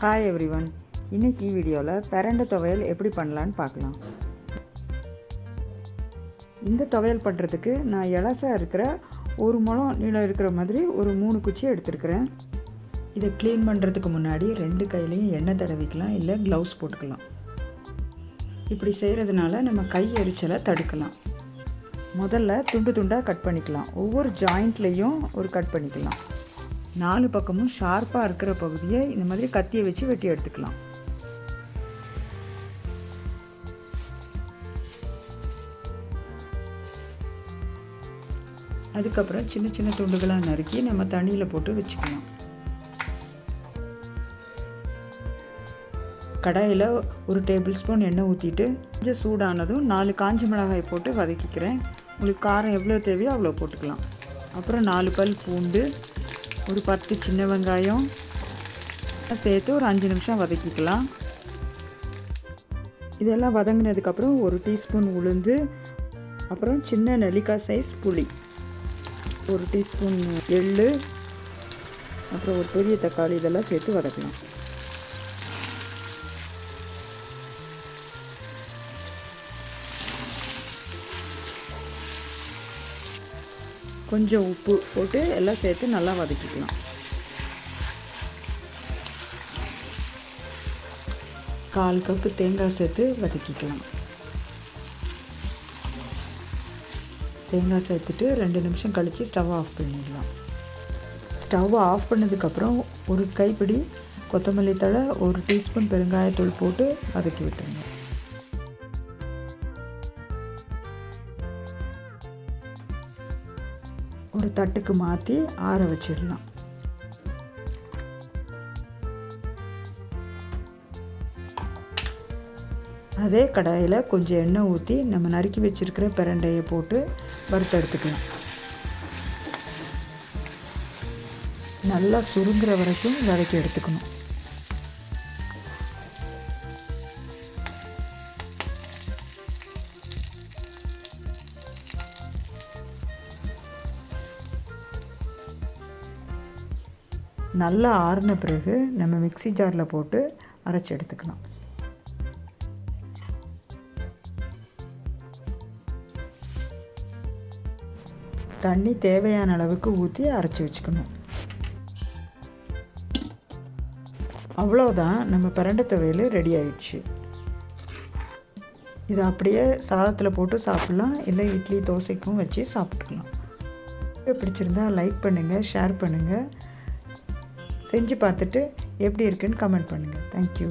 Hi every one இன்னைக்கு வீடியோவில் பிரண்டை துவையல் எப்படி பண்ணலான்னு பார்க்கலாம். இந்த துவையல் பண்ணுறதுக்கு நான் இலசாக இருக்கிற ஒரு முழம் நீளம் இருக்கிற மாதிரி ஒரு மூணு குச்சி எடுத்துருக்கிறேன். இதை க்ளீன் பண்ணுறதுக்கு முன்னாடி ரெண்டு கையிலையும் எண்ணெய் தடவிக்கலாம் இல்லை க்ளவுஸ் போட்டுக்கலாம். இப்படி செய்கிறதுனால நம்ம கை எரிச்சலை தடுக்கலாம். முதல்ல துண்டு துண்டாக கட் பண்ணிக்கலாம். ஒவ்வொரு ஜாயிண்ட்லேயும் ஒரு கட் பண்ணிக்கலாம். நாலு பக்கமும் ஷார்ப்பாக இருக்கிற பகுதியை இந்த மாதிரி கத்தியை வச்சு வெட்டி எடுத்துக்கலாம். அதுக்கப்புறம் சின்ன சின்ன துண்டுகளாக நறுக்கி நம்ம தண்ணியில் போட்டு வச்சுக்கலாம். கடாயில் ஒரு டேபிள் ஸ்பூன் எண்ணெய் ஊற்றிட்டு கொஞ்சம் சூடானதும் நாலு காஞ்ச மிளகாய் போட்டு வதக்கிக்கிறேன். உங்களுக்கு காரம் எவ்வளோ தேவையோ அவ்வளோ போட்டுக்கலாம். அப்புறம் நாலு பல் பூண்டு ஒரு பத்து சின்ன வெங்காயம். சேர்த்து ஒரு அஞ்சு நிமிஷம் வதக்கிக்கலாம். இதெல்லாம் வதங்கினதுக்கப்புறம் ஒரு டீஸ்பூன் உளுந்து அப்புறம் சின்ன நெல்லிக்காய் சைஸ் புளி. ஒரு டீஸ்பூன் எள்ளு அப்புறம் ஒரு பெரிய தக்காளி இதெல்லாம் சேர்த்து வதக்கலாம். கொஞ்சம் உப்பு போட்டு எல்லாம் சேர்த்து நல்லா வதக்கிக்கலாம். கால் கப்பு தேங்காய் சேர்த்து வதக்கிக்கலாம். தேங்காய் சேர்த்துட்டு ரெண்டு நிமிஷம் கழித்து ஸ்டவ் ஆஃப் பண்ணிடலாம். ஸ்டவ் ஆஃப் பண்ணதுக்கப்புறம் ஒரு கைப்பிடி கொத்தமல்லி தழை ஒரு டீஸ்பூன் பெருங்காயத்தூள் போட்டு வதக்கி விட்டுருங்க. ஒரு தட்டுக்கு மாற்றி ஆற வச்சிடலாம். அதே கடாயில் கொஞ்சம் எண்ணெய் ஊற்றி நம்ம நறுக்கி வச்சுருக்கிற பிரண்டையை போட்டு வறுத்தெடுத்துக்கலாம். நல்லா சுருங்குற வரைக்கும் வதக்கி எடுத்துக்கணும். நல்லா ஆறின பிறகு நம்ம மிக்சி ஜாரில் போட்டு அரைச்சி எடுத்துக்கலாம். தண்ணி தேவையான அளவுக்கு ஊற்றி அரைச்சி வச்சுக்கணும். அவ்வளோதான் நம்ம பிரண்டை துவையல் ரெடி ஆயிடுச்சு. இதை அப்படியே சாதத்தில் போட்டு சாப்பிட்லாம் இல்லை இட்லி தோசைக்கும் வச்சு சாப்பிட்டுக்கலாம். பிடிச்சிருந்தா லைக் பண்ணுங்கள் ஷேர் பண்ணுங்கள் செஞ்சு பார்த்துட்டு எப்படி இருக்குன்னு கமெண்ட் பண்ணுங்கள் தேங்க்யூ